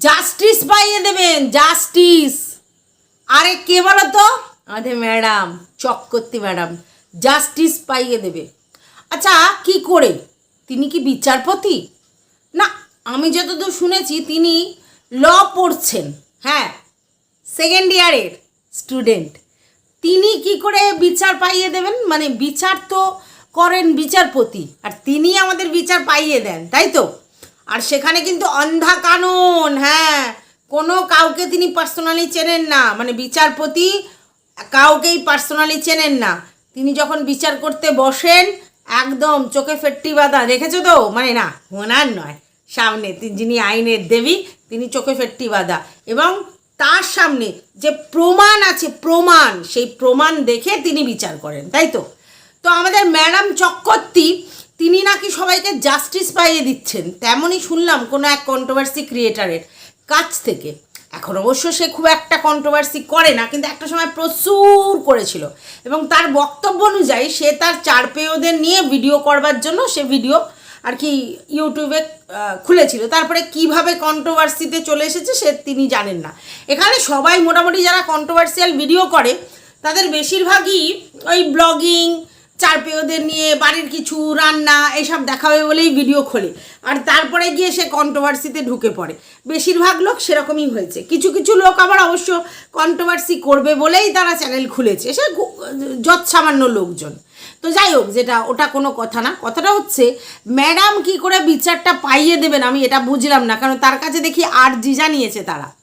Justice পাইয়ে দেবেন, justice. আরে কে বলো তো? ম্যাডাম, চক্রবর্তী ম্যাডাম, জাস্টিস পাইয়ে দেবে। আচ্ছা কি করে? তিনি কি বিচারপতি? না, আমি যতদূর শুনেছি, তিনি ল পড়ছেন হ্যাঁ সেকেন্ড ইয়ারের স্টুডেন্ট তিনি কি করে বিচার পাইয়ে দেবেন? মানে বিচার তো করেন বিচারপতি, আর তিনি আমাদের বিচার পাইয়ে দেন, তাই তো? আর সেখানে কিন্তু অন্ধা কানুন হ্যাঁ। কোনো কাউকে তিনি পার্সোনালি চেনেন না। মানে বিচারপতি কাউকেই পার্সোনালি চেনেন না। তিনি যখন বিচার করতে বসেন, একদম চোখে ফেট্টি বাঁধা। দেখেছ তো? মানে না, ওনার নয়। সামনে যিনি আইনের দেবী, তিনি চোখে ফেট্টি বাঁধা। এবং তার সামনে যে প্রমাণ আছে, প্রমাণ, সেই প্রমাণ দেখে তিনি বিচার করেন, তাই তো? তো আমাদের ম্যাডাম চক্রবর্তী তিনি নাকি সবাইকে জাস্টিস পাইয়ে দিচ্ছেন, তেমনই শুনলাম কোনো এক কন্ট্রোভার্সি ক্রিয়েটারের কাছ থেকে। এখন অবশ্য সে খুব একটা কন্ট্রোভার্সি করে না, কিন্তু একটা সময় প্রচুর করেছিল। এবং তার বক্তব্য অনুযায়ী সে তার চার পেয়োদের নিয়ে ভিডিও করবার জন্য সে ভিডিও আর কি ইউটিউবে খুলেছিল। তারপরে কীভাবে কন্ট্রোভার্সিতে চলে এসেছে সে তিনি জানেন না। এখানে সবাই মোটামুটি যারা কন্ট্রোভার্সিয়াল ভিডিও করে, তাদের বেশিরভাগই ওই ব্লগিং চার পেয়োদের নিয়ে, বাড়ির কিছু, রান্না, এসব দেখাবে বলেই ভিডিও খোলে। আর তারপরে গিয়ে সে কন্ট্রোভার্সিতে ঢুকে পড়ে। বেশিরভাগ লোক সেরকমই হয়েছে। কিছু কিছু লোক আবার অবশ্য কন্ট্রোভার্সি করবে বলেই তারা চ্যানেল খুলেছে। সে গু- যৎ সামান্য লোকজন। তো যাই হোক, যেটা, ওটা কোনো কথা না। কথাটা হচ্ছে ম্যাডাম কি করে বিচারটা পাইয়ে দেবেন আমি এটা বুঝলাম না। কারণ তার কাছে দেখি আর জি জানিয়েছে তারা।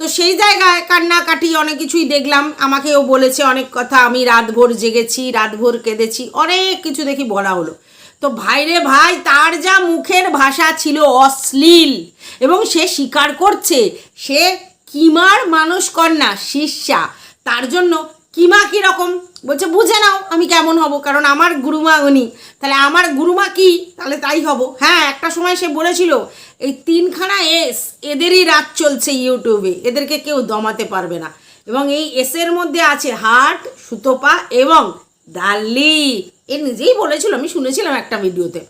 তো সেই জায়গায় কান্নাকাটি অনেক কিছুই দেখলাম। আমাকেও বলেছে অনেক কথা। আমি রাতভর জেগেছি, রাতভর কেঁদেছি, অনেক কিছু দেখি বলা হলো। তো ভাইরে ভাই, তার যা মুখের ভাষা ছিল অশ্লীল এবং সে স্বীকার করছে, সে কিমার মানুষ কন্যা, শিষ্যা। তার জন্য কিমা কীরকম? বলছে, বুঝে নাও আমি কেমন হব, কারণ আমার গুরুমা উনি। তাহলে আমার গুরুমা কি? তাহলে তাই হব। হ্যাঁ একটা সময় সে বলেছিল এই তিনখানা এস এদেরই রাত চলছে ইউটিউবে, এদেরকে কেউ দমাতে পারবে না। এবং এই এসের মধ্যে আছে হাট, সুতোপা এবং ডাল্লি এ নিজেই বলেছিল, আমি শুনেছিলাম একটা ভিডিওতে।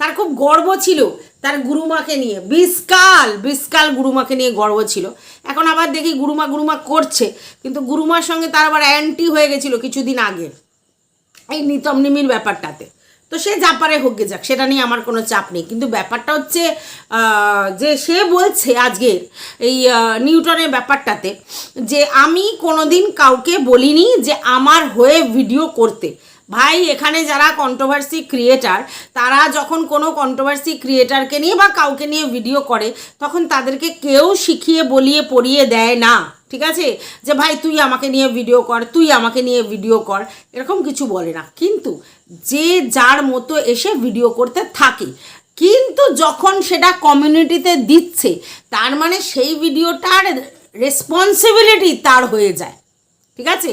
তার খুব গর্ব ছিল তার গুরুমাকে নিয়ে। বিশকাল বিশকাল গুরুমাকে নিয়ে গর্ব ছিল। এখন আবার দেখি গুরুমা গুরুমা করছে, কিন্তু গুরুমার সঙ্গে তার আবার অ্যান্টি হয়ে গেছিল কিছুদিন আগে। এই নিতম নিমির ব্যাপারটাতে। তো সে যা পারে হোক গে যাক, সেটা নিয়ে আমার কোনো চাপ নেই। কিন্তু ব্যাপারটা হচ্ছে যে সে বলছে আজকের এই নিউটনের ব্যাপারটাতে যে আমি কোনোদিন কাউকে বলিনি যে আমার হয়ে ভিডিও করতে। ভাই, এখানে যারা কন্ট্রোভার্সি ক্রিয়েটার তারা যখন কোনো কন্ট্রোভার্সি ক্রিয়েটারকে নিয়ে বা কাউকে নিয়ে ভিডিও করে, তখন তাদেরকে কেউ শিখিয়ে, বলিয়ে, পড়িয়ে দেয় না। ঠিক আছে? যে ভাই, তুই আমাকে নিয়ে ভিডিও কর, তুই আমাকে নিয়ে ভিডিও কর, এরকম কিছু বলে না। কিন্তু যে যার মতো এসে ভিডিও করতে থাকে, কিন্তু যখন সেটা কমিউনিটিতে দিচ্ছে, তার মানে সেই ভিডিওটার রেসপন্সিবিলিটি তার হয়ে যায়। ঠিক আছে?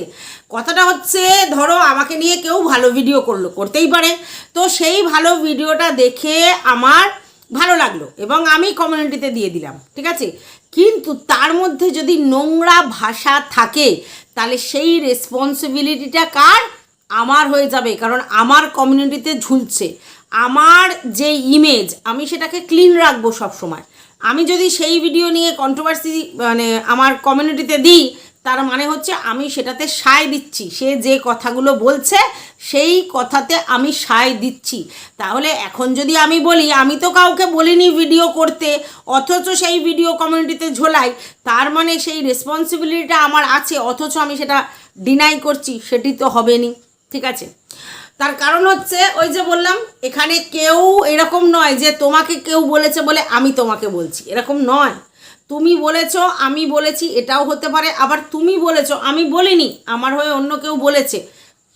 কথাটা হচ্ছে, ধরো আমাকে নিয়ে কেউ ভালো ভিডিও করল, করতেই পারে। তো সেই ভালো ভিডিওটা দেখে আমার ভালো লাগল এবং আমি কমিউনিটিতে দিয়ে দিলাম। ঠিক আছে? কিন্তু তার মধ্যে যদি নোংরা ভাষা থাকে, তাহলে সেই রেসপন্সিবিলিটিটা কার? আমার হয়ে যাবে, কারণ আমার কমিউনিটিতে ঝুলছে। আমার যে ইমেজ আমি সেটাকে ক্লিন রাখব সবসময়। আমি যদি সেই ভিডিও নিয়ে কন্ট্রোভার্সি মানে আমার কমিউনিটিতে দিই তার মানে হচ্ছে আমি সেটাতে সায় দিচ্ছি। সে যে কথাগুলো বলছে, সেই কথাতে আমি সায় দিচ্ছি। তাহলে এখন যদি আমি বলি, আমি তো কাউকে বলিনি ভিডিও করতে, অথচ সেই ভিডিও কমিউনিটিতে ঝোলাই, তার মানে সেই রেসপন্সিবিলিটিটা আমার আছে, অথচ আমি সেটা ডিনাই করছি, সেটি তো হবে নি ঠিক আছে? তার কারণ হচ্ছে, ওই যে বললাম, এখানে কেউ এরকম নয় যে তোমাকে কেউ বলেছে বলে আমি তোমাকে বলছি। এরকম নয়। তুমি বলেছ, আমি বলেছি, এটাও হতে পারে। আবার তুমি বলেছ, আমি বলিনি, আমার হয়ে অন্য কেউ বলেছে।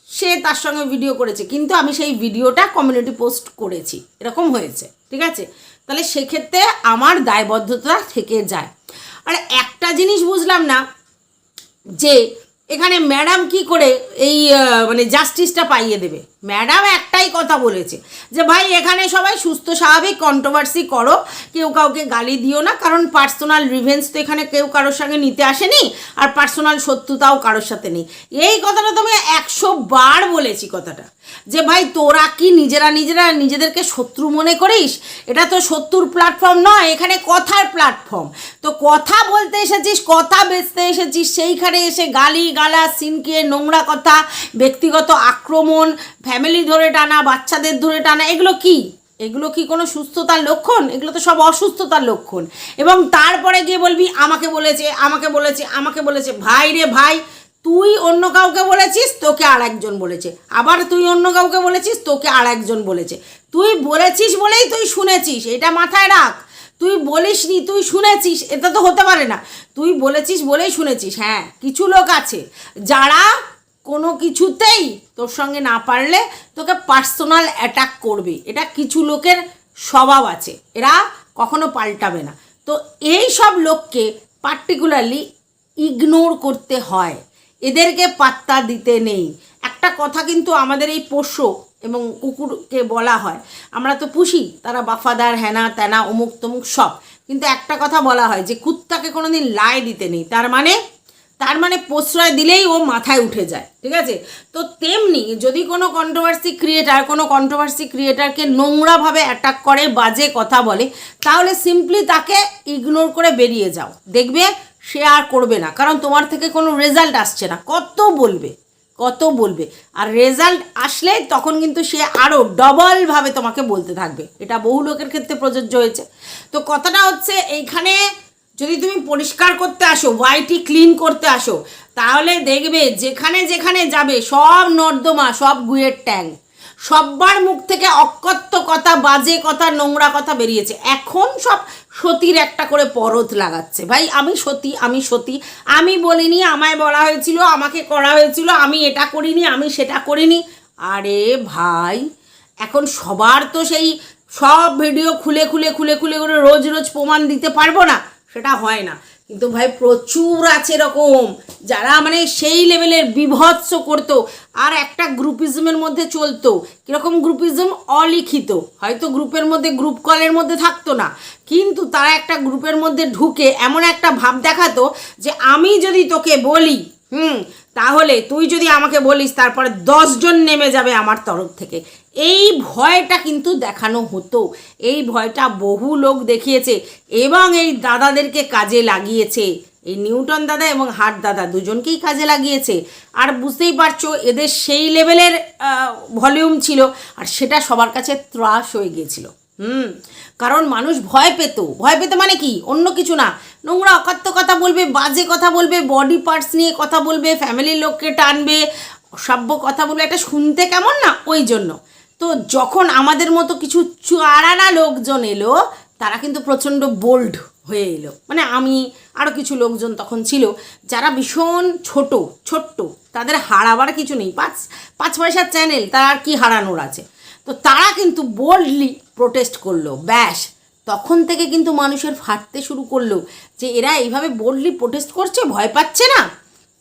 সে তার সঙ্গে ভিডিও করেছে, কিন্তু আমি সেই ভিডিওটা কমিউনিটি পোস্ট করেছি। এরকম হয়েছে, ঠিক আছে? তাহলে সেক্ষেত্রে আমার দায়বদ্ধতা থেকে যায়। আর একটা জিনিস বুঝলাম না, যে এখানে ম্যাডাম কি করে এই মানে জাস্টিসটা পাইয়ে দেবে? ম্যাডাম একটাই কথা বলেছে যে, ভাই, এখানে সবাই সুস্থ, স্বাভাবিক কন্ট্রোভার্সি করো। কেউ কাউকে গালি দিও না, কারণ পার্সোনাল রিভেন্স তো এখানে কেউ কারোর সঙ্গে নিতে আসেনি আর পার্সোনাল শত্রুতাও কারোর সাথে নেই। এই কথাটা তো আমি একশো বার বলেছি কথাটা। যে, ভাই, তোরা কি নিজেরা নিজেরা নিজেদেরকে শত্রু মনে করিস? এটা তো শত্রুর প্ল্যাটফর্ম নয়, এখানে কথার প্ল্যাটফর্ম তো কথা বলতে এসেছিস, কথা বেচতে এসেছিস, সেইখানে এসে গালি গালা সিনকে নোংরা কথা, ব্যক্তিগত আক্রমণ ফ্যামিলি ধরে টানা, বাচ্চাদের ধরে টানা, এগুলো কি? এগুলো কি কোনো সুস্থতার লক্ষণ? এগুলো তো সব অসুস্থতার লক্ষণ। এবং তারপরে গিয়ে বলবি, আমাকে বলেছে আমাকে বলেছে আমাকে বলেছে, ভাই রে ভাই, তুই অন্য কাউকে বলেছিস, তোকে আর একজন বলেছে। আবার তুই অন্য কাউকে বলেছিস, তোকে আর একজন বলেছে। তুই বলেছিস বলেই তুই শুনেছিস, এটা মাথায় রাখ। তুই বলিসনি, তুই শুনেছিস, এটা তো হতে পারে না। তুই বলেছিস বলেই শুনেছিস হ্যাঁ কিছু লোক আছে যারা কোনো কিছুতেই তোর সঙ্গে না পারলে তোকে পার্সোনাল অ্যাটাক করবে। এটা কিছু লোকের স্বভাব আছে। এরা কখনো পাল্টাবে না। তো এই সব লোককে পার্টিকুলারলি ইগনোর করতে হয়। এদেরকে পাত্তা দিতে নেই। একটা কথা কিন্তু আমাদের এই পোষ্য এবং কুকুরকে বলা হয়। আমরা তো পুষি, তারা বাফাদার হ্যানা ত্যানা অমুক তমুক সব। কিন্তু একটা কথা বলা হয় যে, কুত্তাকে কোনোদিন লাই দিতে নেই। তার মানে তার মানে প্রশ্রয় দিলেই ও মাথায় উঠে যায়, ঠিক আছে? তো তেমনি যদি কোনো কন্ট্রোভার্সি ক্রিয়েটার কোনো কন্ট্রোভার্সি ক্রিয়েটারকে নোংরাভাবে অ্যাটাক করে, বাজে কথা বলে, তাহলে সিম্পলি তাকে ইগনোর করে বেরিয়ে যাও। দেখবে সে আর করবে না, কারণ তোমার থেকে কোনো রেজাল্ট আসছে না। কত বলবে? কত বলবে? আর রেজাল্ট আসলে তখন কিন্তু সে আরও ডবলভাবে তোমাকে বলতে থাকবে। এটা বহু লোকের ক্ষেত্রে প্রযোজ্য হয়েছে। তো কথাটা হচ্ছে, এইখানে যদি তুমি পরিষ্কার করতে আসো ওয়াইটি ক্লিন করতে আসো, তাহলে দেখবে যেখানে যেখানে যাবে সব নর্দমা, সব গুয়ের ট্যাঙ্ক সব্বার মুখ থেকে অকথ্য কথা, বাজে কথা, নোংরা কথা বেরিয়েছে। এখন সব সতীর একটা করে পরত লাগাচ্ছে। ভাই, আমি সতী আমি সতী। আমি বলিনি, আমায় বলা হয়েছিল, আমাকে করা হয়েছিল, আমি এটা করিনি, আমি সেটা করিনি। আরে ভাই, এখন সবার তো সেই সব ভিডিও খুলে খুলে খুলে খুলে করে রোজ রোজ প্রমাণ দিতে পারব না। সেটা হয় না। কিন্তু ভাই প্রচুর আছে এরকম। যারা মানে সেই লেভেলের বিভৎস করতো আর একটা গ্রুপিজমের মধ্যে চলতো। কীরকম গ্রুপিজম অলিখিত। হয়তো গ্রুপের মধ্যে গ্রুপ কলের মধ্যে থাকতো না। কিন্তু তারা একটা গ্রুপের মধ্যে ঢুকে এমন একটা ভাব দেখাতো যে আমি যদি তোকে বলি, হুম তাহলে তুই যদি আমাকে বলিস তারপরে দশজন নেমে যাবে আমার তরফ থেকে। এই ভয়টা কিন্তু দেখানো হতো। এই ভয়টা বহু লোক দেখিয়েছে এবং এই দাদাদেরকে কাজে লাগিয়েছে। এই নিউটন দাদা এবং হাট দাদা দুজনকেই কাজে লাগিয়েছে। আর বুঝতেই পারছ, এদের সেই লেভেলের ভলিউম ছিল, আর সেটা সবার কাছে ত্রাস হয়ে গিয়েছিল। হুম। কারণ মানুষ ভয় পেত। ভয় পেতে মানে কি? অন্য কিছু না। নোংরা, অকাত্য কথা বলবে, বাজে কথা বলবে বডি পার্টস নিয়ে কথা বলবে ফ্যামিলির লোককে টানবে অসভ্য কথা বলবে। এটা শুনতে কেমন না? ওই জন্য। তো যখন আমাদের মতো কিছু চারানা লোকজন এলো, তারা কিন্তু প্রচণ্ড বোল্ড হয়ে এলো। মানে আমি আরও কিছু লোকজন তখন ছিল, যারা ভীষণ ছোট, ছোট্ট। তাদের হারাবার কিছু নেই। পাঁচ পাঁচ পয়সার চ্যানেল তার আর কি হারানোর আছে? তো তারা কিন্তু বোল্ডলি প্রোটেস্ট করল। ব্যাস, তখন থেকে কিন্তু মানুষের ফাটতে শুরু করল যে এরা এইভাবে বোল্ডলি প্রোটেস্ট করছে, ভয় পাচ্ছে না?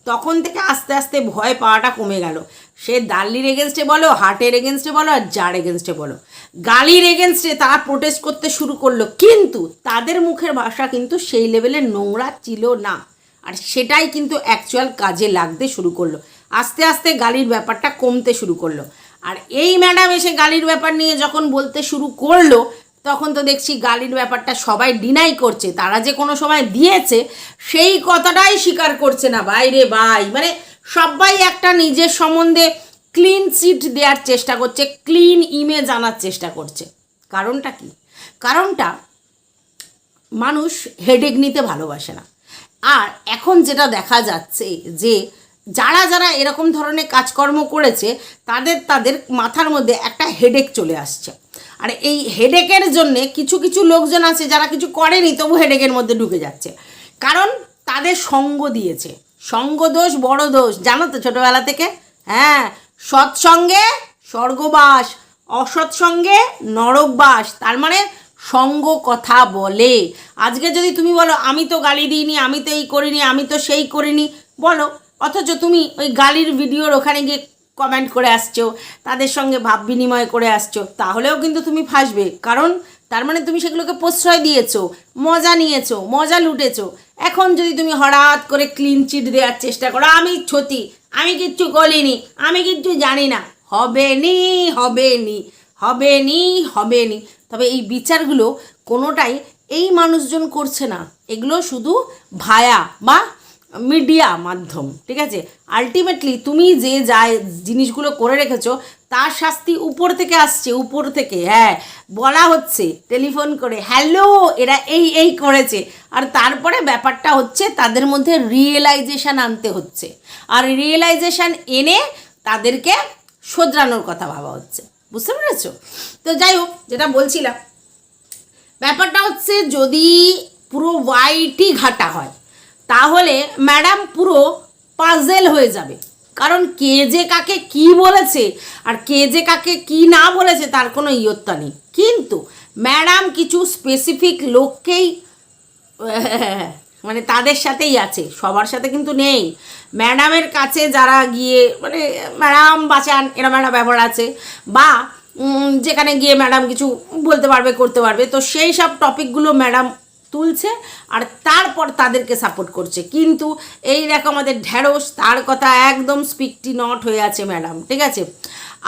তখন থেকে আস্তে আস্তে ভয় পাওয়াটা কমে গেল। সে দাল্লির এগেনস্টে বলো হার্টের এগেনস্টে বলো, আর যার এগেনস্টে বলো। গালির এগেনস্টে তারা প্রোটেস্ট করতে শুরু করল। কিন্তু তাদের মুখের ভাষা কিন্তু সেই লেভেলে নোংরা ছিল না। আর সেটাই কিন্তু অ্যাকচুয়াল কাজে লাগতে শুরু করল। আস্তে আস্তে গালির ব্যাপারটা কমতে শুরু করল। আর এই ম্যাডাম এসে গালির ব্যাপার নিয়ে যখন বলতে শুরু করল, তখন তো দেখছি গালির ব্যাপারটা সবাই ডিনাই করছে। তারা যে কোনো সময় দিয়েছে, সেই কথাটাই স্বীকার করছে না। বাইরে ভাই মানে সবাই একটা নিজের সম্বন্ধে ক্লিন সিট দেওয়ার চেষ্টা করছে ক্লিন ইমেজ আনার চেষ্টা করছে। কারণটা কি? কারণটা মানুষ হেডেক নিতে ভালোবাসে না। আর এখন যেটা দেখা যাচ্ছে যে যারা যারা এরকম ধরনের কাজকর্ম করেছে, তাদের তাদের মাথার মধ্যে একটা হেডেক চলে আসছে। আর এই হেডেকের জন্যে কিছু কিছু লোকজন আছে যারা কিছু করেনি তবু হেডেকের মধ্যে ঢুকে যাচ্ছে। কারণ তাদের সঙ্গ দিয়েছে। সঙ্গ দোষ, বড় দোষ, জানো তো ছোটোবেলা থেকে? হ্যাঁ সৎসঙ্গে স্বর্গবাস, অসৎসঙ্গে নরকবাস, তার মানে সঙ্গ কথা বলে। আজকে যদি তুমি বলো, আমি তো গালি দিইনি, আমি তো এই করিনি, আমি তো সেই করিনি, বলো। অথচ তুমি ওই গালির ভিডিওর ওখানে গিয়ে কমেন্ট করে আসছো, তাদের সঙ্গে ভাব বিনিময় করে আসছো, তাহলেও কিন্তু তুমি ফাঁসবে। কারণ তার মানে তুমি সেগুলোকে প্রশ্রয় দিয়েছ, মজা নিয়েছো, মজা লুটেছো। এখন যদি তুমি হঠাৎ করে ক্লিন চিট দেওয়ার চেষ্টা করো, আমি ছতি আমি কিচ্ছু করিনি আমি কিচ্ছু জানি না। হবে নি হবে নি হবে নি হবে নি। তবে এই বিচারগুলো কোনোটাই এই মানুষজন করছে না। এগুলো শুধু ভায়া বা মিডিয়া মাধ্যম, ঠিক আছে? আলটিমেটলি তুমি যে যা জিনিসগুলো করে রেখেছো, তার শাস্তি উপর থেকে আসছে, উপর থেকে হ্যাঁ। বলা হচ্ছে, টেলিফোন করে, হ্যালো, এরা এই এই করেছে। আর তারপরে ব্যাপারটা হচ্ছে, তাদের মধ্যে রিয়েলাইজেশন আনতে হচ্ছে। আর রিয়েলাইজেশান এনে তাদেরকে শোধরানোর কথা ভাবা হচ্ছে। বুঝতে পেরেছ? তো যাই হোক, যেটা বলছিলাম, ব্যাপারটা হচ্ছে যদি পুরো ওয়াইটি ঘাটা হয় তাহলে ম্যাডাম পুরো পাজেল হয়ে যাবে। কারণ কে যে কাকে কি বলেছে আর কে যে কাকে কি না বলেছে তার কোনো ইয়ত্তা নেই। কিন্তু ম্যাডাম কিছু স্পেসিফিক লোককেই মানে তাদের সাথেই আছে, সবার সাথে কিন্তু নেই। ম্যাডামের কাছে যারা গিয়ে মানে ম্যাডাম বাঁচান, এরম একটা ব্যাপার আছে। বা যেখানে গিয়ে ম্যাডাম কিছু বলতে পারবে, করতে পারবে। তো সেই সব টপিকগুলো ম্যাডাম তুলছে আর তারপর তাদেরকে সাপোর্ট করছে। কিন্তু এই দেখো আমাদের ঢ্যাঁড়স তার কথা একদম স্পিকটি নট হয়ে আছে ম্যাডাম ঠিক আছে?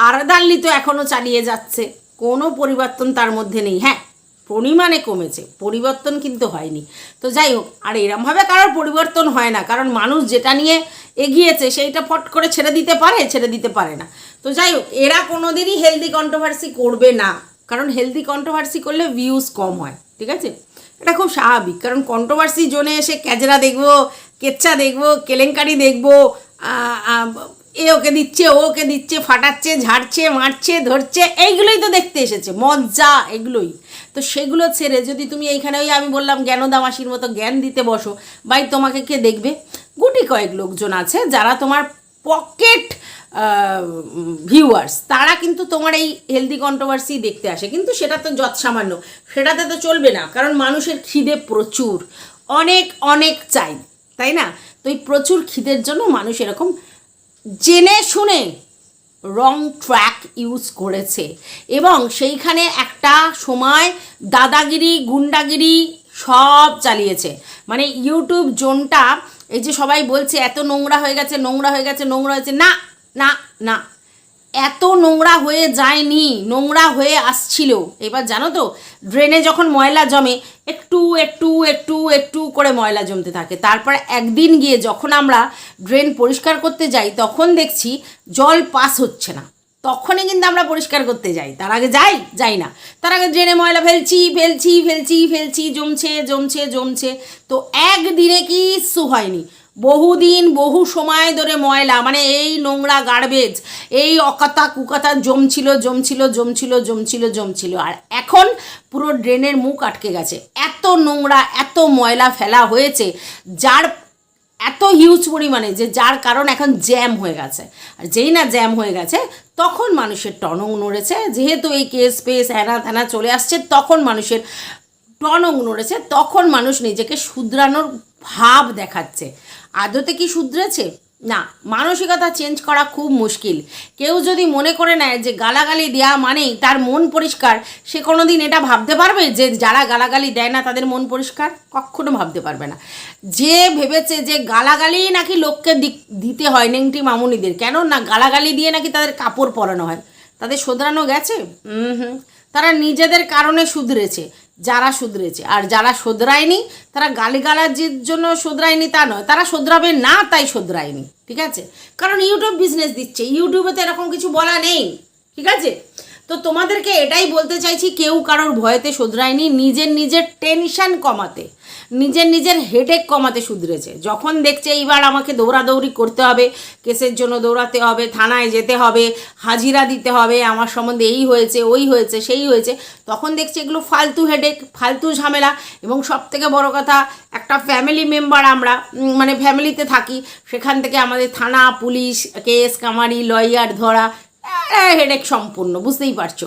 আরদাল্লি তো এখনও চালিয়ে যাচ্ছে, কোনো পরিবর্তন তার মধ্যে নেই। হ্যাঁ পরিমাণে কমেছে, পরিবর্তন কিন্তু হয়নি। তো যাই হোক, আর এরমভাবে কারোর পরিবর্তন হয় না, কারণ মানুষ যেটা নিয়ে এগিয়েছে সেইটা ফট করে ছেড়ে দিতে পারে, ছেড়ে দিতে পারে না। তো যাই হোক, এরা কোনোদিনই হেলদি কন্ট্রোভার্সি করবে না, কারণ হেলদি কন্ট্রোভার্সি করলে ভিউজ কম হয়, ঠিক আছে? এটা খুব স্বাভাবিক, কারণ কন্ট্রোভার্সি জোনে এসে ক্যাজরা দেখব কেচ্চা দেখব, কেলেঙ্কারি দেখব এ ওকে দিচ্ছে, ও ওকে দিচ্ছে, ফাটাচ্ছে, ঝাড়ছে, মারছে, ধরছে, এইগুলোই তো দেখতে এসেছে মজা এগুলোই। তো সেগুলো ছেড়ে যদি তুমি এইখানে ওই আমি বললাম জ্ঞানদামাসির মতো জ্ঞান দিতে বসো, ভাই তোমাকে কে দেখবে? গুটি কয়েক লোকজন আছে যারা তোমার পকেট ভিউয়ার্স তারা কিন্তু তোমার এই হেলদি কন্ট্রোভার্সি দেখতে আসে। কিন্তু সেটা তো যৎ সামান্য সেটাতে তো চলবে না, কারণ মানুষের খিদে প্রচুর। অনেক অনেক চাই, তাই না? তো এই প্রচুর খিদের জন্য মানুষ এরকম জেনে শুনে রং ট্র্যাক ইউজ করেছে। এবং সেইখানে একটা সময় দাদাগিরি, গুন্ডাগিরি সব চালিয়েছে। মানে ইউটিউব জোনটা এই যে সবাই বলছে, এত নোংরা হয়ে গেছে, নোংরা হয়ে গেছে, নোংরা হয়েছে না না না। এত নোংরা হয়ে যায়নি, নোংরা হয়ে আসছিল। এবার জানো তো ড্রেনে যখন ময়লা জমে, একটু একটু একটু একটু করে ময়লা জমতে থাকে। তারপরে একদিন গিয়ে যখন আমরা ড্রেন পরিষ্কার করতে যাই, তখন দেখছি জল পাস হচ্ছে না। তখনই কিন্তু আমরা পরিষ্কার করতে যাই। তার আগে যাই? যাই না। তার আগে ড্রেনে ময়লা ফেলছি ফেলছি ফেলছি ফেলছি, জমছে জমছে জমছে। তো একদিনে কিচ্ছু হয়নি। বহুদিন, বহু সময় ধরে ময়লা মানে এই নোংরা গার্বেজ এই অকাতা কুকাতা জমছিল জমছিল জমছিল জমছিল জমছিল। আর এখন পুরো ড্রেনের মুখ আটকে গেছে। এত নোংরা, এত ময়লা ফেলা হয়েছে, যার এত হিউজ পরিমাণে যে যার কারণ এখন জ্যাম হয়ে গেছে। আর যেই না জ্যাম হয়ে গেছে, তখন মানুষের টনং নড়েছে। যেহেতু এই কেস পেস হ্যানা ত্যানা চলে আসছে, তখন মানুষের টনং নড়েছে, তখন মানুষ নিজেকে শুধরানোর ভাব দেখাচ্ছে। আদতে কি শুধরেছে? না, মানসিকতা চেঞ্জ করা খুব মুশকিল। কেউ যদি মনে করে নেয় যে গালাগালি দেওয়া মানেই তার মন পরিষ্কার, সে কোনো দিন এটা ভাবতে পারবে যে যারা গালাগালি দেয় না তাদের মন পরিষ্কার? কখনো ভাবতে পারবে না। যে ভেবেছে যে গালাগালি নাকি লোককে দিতে হয় নেংটি মামুনিদের, কেন না গালাগালি দিয়ে নাকি তাদের কাপড় পরানো হয়? তাদের শোধরানো গেছে? হুম। তারা নিজেদের কারণে শুধরেছে। যারা শুধরেছে। আর যারা শোধরায়নি, তারা গালিগালাজির জন্য শোধরায়নি তা নয়, তারা শোধরাবে না, তাই শোধরায়নি, ঠিক আছে? কারণ ইউটিউব বিজনেস দিচ্ছে ইউটিউবে তো এরকম কিছু বলা নেই, ঠিক আছে? তো তোমাদেরকে এটাই বলতে চাইছি, কেউ কারোর ভয়েতে শোধরায়নি, নিজের নিজের টেনশান কমাতে। নিজের নিজের হেডেক কমাতে শুধরেছে। যখন দেখছে এইবার আমাকে দৌড়াদৌড়ি করতে হবে, কেসের জন্য দৌড়াতে হবে, থানায় যেতে হবে, হাজিরা দিতে হবে, আমার সম্বন্ধে এই হয়েছে, ওই হয়েছে, সেই হয়েছে, তখন দেখছে এগুলো ফালতু হেডেক ফালতু ঝামেলা এবং সব থেকে বড় কথা, একটা ফ্যামিলি মেম্বার আমরা মানে ফ্যামিলিতে থাকি, সেখান থেকে আমাদের থানা, পুলিশ, কেস, কামারি লয়ার ধরা হেডেক সম্পূর্ণ, বুঝতেই পারছ?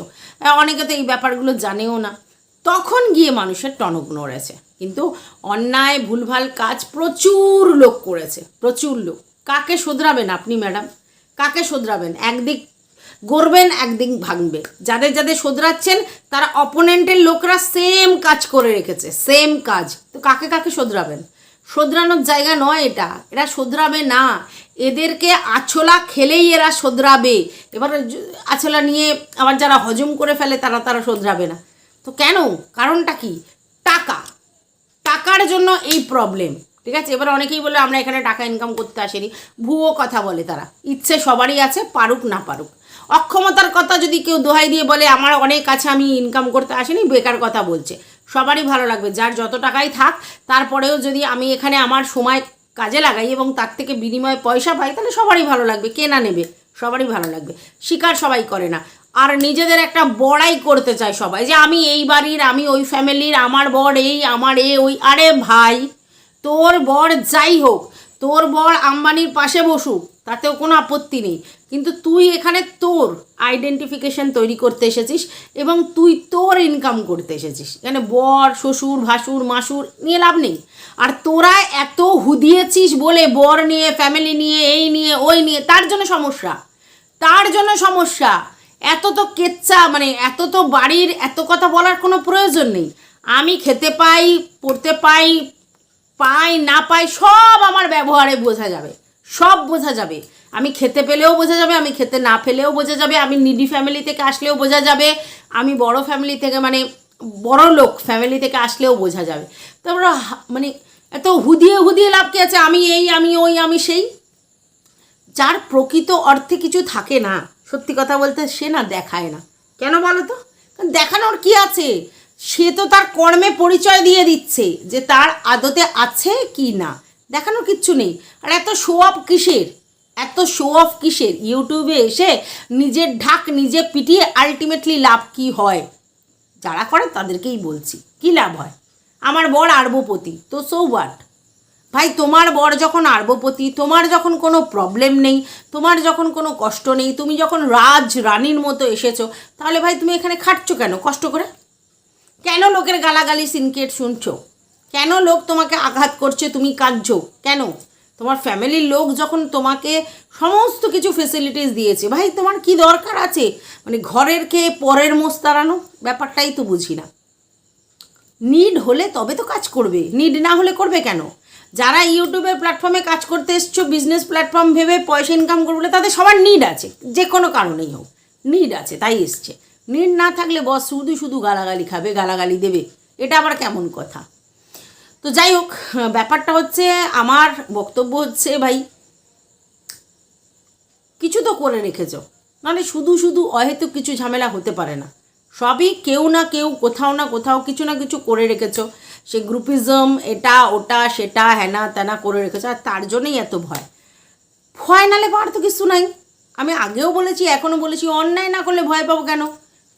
অনেকে তো এই ব্যাপারগুলো জানেও না। তখন গিয়ে মানুষের টনক নড়েছে। কিন্তু অন্যায়, ভুলভাল কাজ প্রচুর লোক করেছে, প্রচুর লোক। কাকে শোধরাবেন আপনি, ম্যাডাম? কাকে শোধরাবেন? একদিক গড়বেন, একদিক ভাঙবে যাদের যাদের শোধরাচ্ছেন, তারা অপোনেন্টের লোকরা সেম কাজ করে রেখেছে সেম কাজ। তো কাকে কাকে শোধরাবেন? শোধরানোর জায়গা নয় এটা। এরা শোধরাবে না। এদেরকে আছলা খেলেই এরা শোধরাবে। এবার আছলা নিয়ে আবার যারা হজম করে ফেলে, তারা তারা শোধরাবে না। তো কেন? কারণটা কি? টাকা। টাকার জন্য এই প্রবলেম ঠিক আছে? এবার অনেকেই বলে আমরা এখানে টাকা ইনকাম করতে আসেনি। ভুয়ো কথা বলে তারা। ইচ্ছে সবারই আছে, পারুক না পারুক। অক্ষমতার কথা যদি কেউ দোহাই দিয়ে বলে, আমার অনেক আছে, আমি ইনকাম করতে আসেনি, বেকার কথা বলছে। সবারই ভালো লাগবে, যার যত টাকাই থাক, তারপরেও যদি আমি এখানে আমার সময় কাজে লাগাই এবং তার থেকে বিনিময়ে পয়সা পাই, তাহলে সবারই ভালো লাগবে কেনা নেবে? সবারই ভালো লাগবে। শিকার সবাই করে না। আর নিজেদের একটা বড়াই করতে চায় সবাই। যে আমি এই বাড়ির, আমি ওই ফ্যামিলির, আমার বর এই, আমার এ, ওই। আরে ভাই, তোর বর যাই হোক, তোর বর আম্বানির পাশে বসুক, তাতেও কোনো আপত্তি নেই। কিন্তু তুই এখানে তোর আইডেন্টিফিকেশন তৈরি করতে এসেছিস এবং তুই তোর ইনকাম করতে এসেছিস। এখানে বর, শ্বশুর, ভাসুর, মাসুর নিয়ে লাভ নেই। আর তোরা এত হুদিয়েছিস বলে বর নিয়ে ফ্যামিলি নিয়ে, এই নিয়ে, ওই নিয়ে, তার জন্য সমস্যা। তার জন্য সমস্যা। এত তো কেচ্চা মানে এত তো বাড়ির এত কথা বলার কোনো প্রয়োজন নেই। আমি খেতে পাই, পড়তে পাই পাই, না পাই, সব আমার ব্যবহারে বোঝা যাবে। সব বোঝা যাবে। আমি খেতে পেলেও বোঝা যাবে, আমি খেতে না পেলেও বোঝা যাবে, আমি নিডি ফ্যামিলি থেকে আসলেও বোঝা যাবে, আমি বড় ফ্যামিলি থেকে মানে বড় লোক ফ্যামিলি থেকে আসলেও বোঝা যাবে। তারপরে মানে এত হুদিয়ে হুদিয়ে লাভ কি আছে? আমি এই, আমি ওই, আমি সেই। যার প্রকৃত অর্থে কিছু থাকে না। সত্যি কথা বলতে সে না দেখায় না। কেন বলো তো? দেখানোর কি আছে? সে তো তার কর্মে পরিচয় দিয়ে দিচ্ছে যে তার আদতে আছে কি না। দেখানোর কিচ্ছু নেই। আর এত শো অফ কিসের? এত শো অফ কিসের? ইউটিউবে এসে নিজের ঢাক নিজে পিটিয়ে আলটিমেটলি লাভ কি হয়? যারা করে তাদেরকেই বলছি। কি লাভ হয়? আমার বর আরবপতি, তো সো হোয়াট ভাই, তোমার বর যখন আরবপতি, তোমার যখন কোনো প্রবলেম নেই, তোমার যখন কোনো কষ্ট নেই, তুমি যখন রাজ রানীর মতো এসেছ, তাহলে ভাই তুমি এখানে খাটছো কেন? কষ্ট করে? কেন লোকের গালাগালি, সিনকেট শুনছো? কেন লোক তোমাকে আঘাত করছে, তুমি কাঁদছো? কেন? তোমার ফ্যামিলির লোক যখন তোমাকে সমস্ত কিছু ফেসিলিটিস দিয়েছে, ভাই তোমার কি দরকার আছে? মানে ঘরের খেয়ে পরের মোষ তাড়ানো? ব্যাপারটাই তো বুঝি না। নিড হলে তবে তো কাজ করবে নিড না হলে করবে কেন? যারা ইউটিউবের প্ল্যাটফর্মে কাজ করতে এসছো বিজনেস প্ল্যাটফর্ম ভেবে পয়সা ইনকাম করবে তাদের সবার নিড আছে। যে কোনো কারণেই হোক। নিড আছে, তাই এসছে। নিড না থাকলে বস শুধু শুধু গালাগালি খাবে, গালাগালি দেবে। এটা আবার কেমন কথা? তো যাই হোক ব্যাপারটা হচ্ছে, আমার বক্তব্য হচ্ছে, ভাই, কিছু তো করে রেখেছ। নাহলে শুধু শুধু অহেতুক কিছু ঝামেলা হতে পারে না। সবই কেউ না কেউ, কোথাও না কোথাও কিছু না কিছু করে রেখেছো। সে গ্রুপিজম এটা, ওটা, সেটা হ্যানা ত্যানা করে রেখেছে, আর তার জন্যই এত ভয়। ভয় নালে পাওয়ার তো কিছু নাই। আমি আগেও বলেছি, এখনও বলেছি, অন্যায় না করলে ভয় পাবো কেন?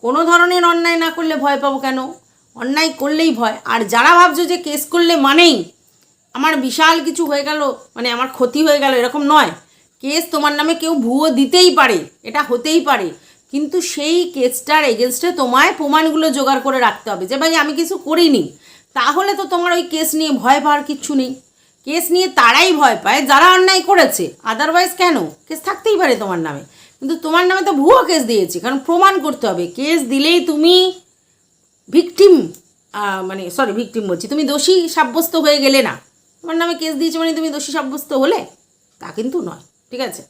কোনো ধরনের অন্যায় না করলে ভয় পাবো কেন? অন্যায় করলেই ভয়। আর যারা ভাবছ যে কেস করলে মানেই আমার বিশাল কিছু হয়ে গেল মানে আমার ক্ষতি হয়ে গেল, এরকম নয়। কেস তোমার নামে কেউ ভুয়ো দিতেই পারে, এটা হতেই পারে। কিন্তু সেই কেসটার এগেনস্টে তোমায় প্রমাণগুলো জোগাড় করে রাখতে হবে যে, ভাই, আমি কিছু করিনি। তাহলে তো তোমার ওই কেস নিয়ে ভয় পাওয়ার কিচ্ছু নেই। কেস নিয়ে তারাই ভয় পায়, যারা অন্যায় করেছে। আদারওয়াইজ কেন? কেস থাকতেই পারে তোমার নামে। কিন্তু তোমার নামে তো ভুয়ো কেস দিয়েছে, কারণ প্রমাণ করতে হবে। কেস দিলেই তুমি ভিকটিম মানে সরি ভিকটিম বলছি, তুমি দোষী সাব্যস্ত হয়ে গেলে না। তোমার নামে কেস দিয়েছে মানে তুমি দোষী সাব্যস্ত হলে? তা কিন্তু নয়, ঠিক আছে?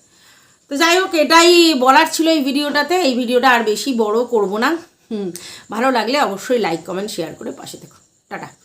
তো যাই হোক, এটাই বলার ছিল এই ভিডিওটাতে। এই ভিডিওটা আর বেশি বড় করব না। হুম, ভালো লাগলে অবশ্যই লাইক কমেন্ট শেয়ার করে পাশে দেখো Tata.